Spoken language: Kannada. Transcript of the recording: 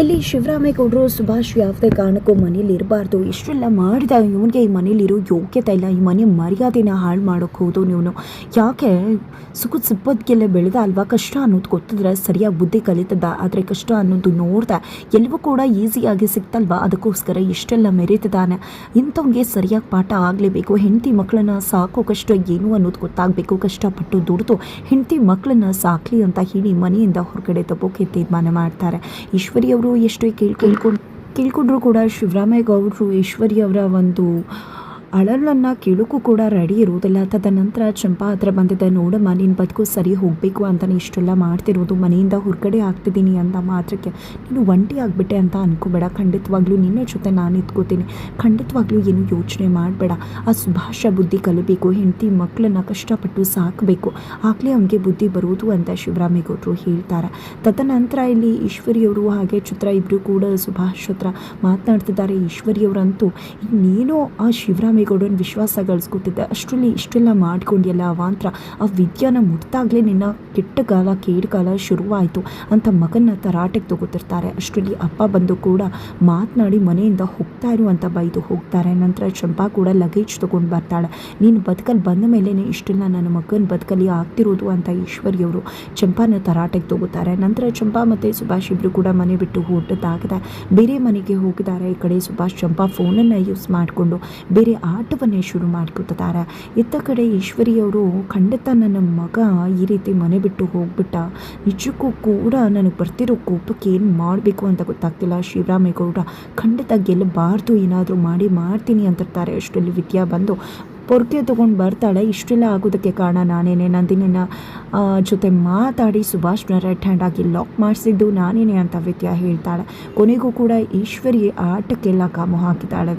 ಇಲ್ಲಿ ಶಿವರಾಮೇಗೌಡರು ಸುಭಾಷ್ ಯಾವುದೇ ಕಾರಣಕ್ಕೂ ಮನೇಲಿ ಇರಬಾರ್ದು. ಇಷ್ಟೆಲ್ಲ ಮಾಡಿದ ಇವನಿಗೆ ಈ ಮನೇಲಿರೋ ಯೋಗ್ಯತೆ ಇಲ್ಲ. ಈ ಮನೆ ಮರ್ಯಾದೆನ ಹಾಳು ಮಾಡೋಕೆ ಹೋದು ನೀವು ಯಾಕೆ? ಸುಖದ ಸಿಬ್ಬದ್ಗೆಲ್ಲ ಬೆಳೆದ ಅಲ್ವಾ? ಕಷ್ಟ ಅನ್ನೋದು ಗೊತ್ತಿದ್ರೆ ಸರಿಯಾಗಿ ಬುದ್ಧಿ ಕಲಿತದ. ಆದರೆ ಕಷ್ಟ ಅನ್ನೋದು ನೋಡ್ದೆ. ಎಲ್ಲವೂ ಕೂಡ ಈಸಿಯಾಗಿ ಸಿಗ್ತಲ್ವಾ ಅದಕ್ಕೋಸ್ಕರ ಇಷ್ಟೆಲ್ಲ ಮೆರೀತಿದ್ದಾನೆ. ಇಂಥವ್ಗೆ ಸರಿಯಾಗಿ ಪಾಠ ಆಗಲೇಬೇಕು. ಹೆಂಡತಿ ಮಕ್ಕಳನ್ನ ಸಾಕೋ ಕಷ್ಟ ಏನು ಅನ್ನೋದು ಗೊತ್ತಾಗಬೇಕು. ಕಷ್ಟಪಟ್ಟು ದುಡಿದು ಹೆಂಡತಿ ಮಕ್ಕಳನ್ನ ಸಾಕಲಿ ಅಂತ ಹೇಳಿ ಮನೆಯಿಂದ ಹೊರಗಡೆ ತಪ್ಪೋಕೆ ತೀರ್ಮಾನ ಮಾಡ್ತಾರೆ. ಈಶ್ವರಿ ಅವರು ಎಷ್ಟೇ ಕೇಳ್ ಕೇಳ್ಕೊಂಡು ಕೇಳ್ಕೊಂಡ್ರು ಕೂಡ ಶಿವರಾಮೇಗೌಡರು ಈಶ್ವರಿ ಅವರ ಒಂದು ಅಳಲನ್ನು ಕೇಳೋಕ್ಕೂ ಕೂಡ ರೆಡಿ ಇರೋದಿಲ್ಲ ತದನಂತರ ಚಂಪಾ ಹತ್ರ ಬಂದಿದ್ದೆ, ನೋಡಮ್ಮ ನಿನ್ನ ಬದುಕು ಸರಿ ಹೋಗಬೇಕು ಅಂತಲೇ ಇಷ್ಟೆಲ್ಲ ಮಾಡ್ತಿರೋದು, ಮನೆಯಿಂದ ಹೊರಗಡೆ ಆಗ್ತಿದ್ದೀನಿ ಅಂತ ಮಾತ್ರಕ್ಕೆ. ನೀನು ಒಂಟಿ ಆಗಿಬಿಟ್ಟೆ ಅಂತ ಅನ್ಕೋಬೇಡ. ಖಂಡಿತವಾಗ್ಲೂ ನಿನ್ನ ಜೊತೆ ನಾನು ಇದ್ಕೋತೀನಿ. ಖಂಡಿತವಾಗ್ಲೂ ಏನು ಯೋಚನೆ ಮಾಡಬೇಡ. ಆ ಸುಭಾಷ ಬುದ್ಧಿ ಕಲಿಬೇಕು, ಹೆಂಡತಿ ಮಕ್ಕಳನ್ನ ಕಷ್ಟಪಟ್ಟು ಸಾಕಬೇಕು. ಆಗಲೇ ಅವನಿಗೆ ಬುದ್ಧಿ ಬರುವುದು ಅಂತ ಶಿವರಾಮೇಗೌಡರು ಹೇಳ್ತಾರೆ. ತದನಂತರ ಇಲ್ಲಿ ಈಶ್ವರಿಯವರು ಹಾಗೆ ಚಿತ್ರ ಇಬ್ಬರು ಕೂಡ ಸುಭಾಷ್ ಹತ್ರ ಮಾತನಾಡ್ತಿದ್ದಾರೆ. ಈಶ್ವರಿಯವರಂತೂ ಇನ್ನೇನೋ ಆ ಶಿವರಾಮೇಗೌಡನ ವಿಶ್ವಾಸ ಗಳಿಸ್ಕೊತಿದ್ದೆ ಅಷ್ಟರಲ್ಲಿ ಇಷ್ಟೆಲ್ಲ ಮಾಡ್ಕೊಂಡಿಯಲ್ಲ ಅವಾಂತರ ಆ ವಿದ್ಯಾನ ಮುಟ್ದಾಗಲೇ ನಿನ್ನ ಕೆಟ್ಟ ಕಾಲ ಕೇಡು ಕಾಲ ಶುರುವಾಯಿತು ಅಂತ ಮಗನ ತರಾಟೆಗೆ ತಗೋತಿರ್ತಾರೆ. ಅಷ್ಟರಲ್ಲಿ ಅಪ್ಪ ಬಂದು ಕೂಡ ಮಾತನಾಡಿ ಮನೆಯಿಂದ ಹೋಗ್ತಾ ಇರು ಅಂತ ಬೈದು ಹೋಗ್ತಾರೆ. ನಂತರ ಚಂಪಾ ಕೂಡ ಲಗೇಜ್ ತೊಗೊಂಡು ಬರ್ತಾಳೆ. ನೀನು ಬದುಕಲ್ಲಿ ಬಂದ ಮೇಲೇ ಇಷ್ಟೆಲ್ಲ ನನ್ನ ಮಗನ ಬದುಕಲ್ಲಿ ಆಗ್ತಿರೋದು ಅಂತ ಈಶ್ವರಿಯವರು ಚಂಪಾನ ತರಾಟೆಗೆ ತಗೋತಾರೆ. ನಂತರ ಚಂಪಾ ಮತ್ತು ಸುಭಾಷ್ ಇಬ್ಬರು ಕೂಡ ಮನೆ ಬಿಟ್ಟು ಹೊರಟದಾಗಿದೆ ಬೇರೆ ಮನೆಗೆ ಹೋಗಿದ್ದಾರೆ. ಈ ಕಡೆ ಸುಭಾಷ್, ಚಂಪಾ ಫೋನನ್ನು ಯೂಸ್ ಮಾಡಿಕೊಂಡು ಬೇರೆ ಆಟವನ್ನೇ ಶುರು ಮಾಡ್ಕೊತಿದ್ದಾರೆ ಇತ್ತ ಕಡೆ ಈಶ್ವರಿಯವರು ಖಂಡಿತ ನನ್ನ ಮಗ ಈ ರೀತಿ ಮನೆ ಬಿಟ್ಟು ಹೋಗ್ಬಿಟ್ಟ. ನಿಜಕ್ಕೂ ಕೂಡ ನನಗೆ ಬರ್ತಿರೋ ಕೋಪಕ್ಕೆ ಏನು ಮಾಡಬೇಕು ಅಂತ ಗೊತ್ತಾಗ್ತಿಲ್ಲ. ಶಿವರಾಮೇಗೌಡ ಖಂಡಿತ ಗೆಲ್ಲಬಾರ್ದು, ಏನಾದರೂ ಮಾಡಿ ಮಾಡ್ತೀನಿ ಅಂತಿರ್ತಾರೆ. ಅಷ್ಟರಲ್ಲಿ ವಿದ್ಯಾ ಬಂದು ಪೊರ್ಕೆ ತೊಗೊಂಡು ಬರ್ತಾಳೆ. ಇಷ್ಟೆಲ್ಲ ಆಗೋದಕ್ಕೆ ಕಾರಣ ನಾನೇನೆ. ನಂದಿನಿನ ಜೊತೆ ಮಾತಾಡಿ ಸುಭಾಷ್ನ ಹ್ಯಾಂಡ್ ಆಗಿ ಲಾಕ್ ಮಾಡಿಸಿದ್ದು ನಾನೇನೆ ಅಂತ ವಿದ್ಯಾ ಹೇಳ್ತಾಳೆ. ಕೊನೆಗೂ ಕೂಡ ಈಶ್ವರಿ ಆಟಕ್ಕೆಲ್ಲ ಕಾಮು ಹಾಕಿದ್ದಾಳೆ.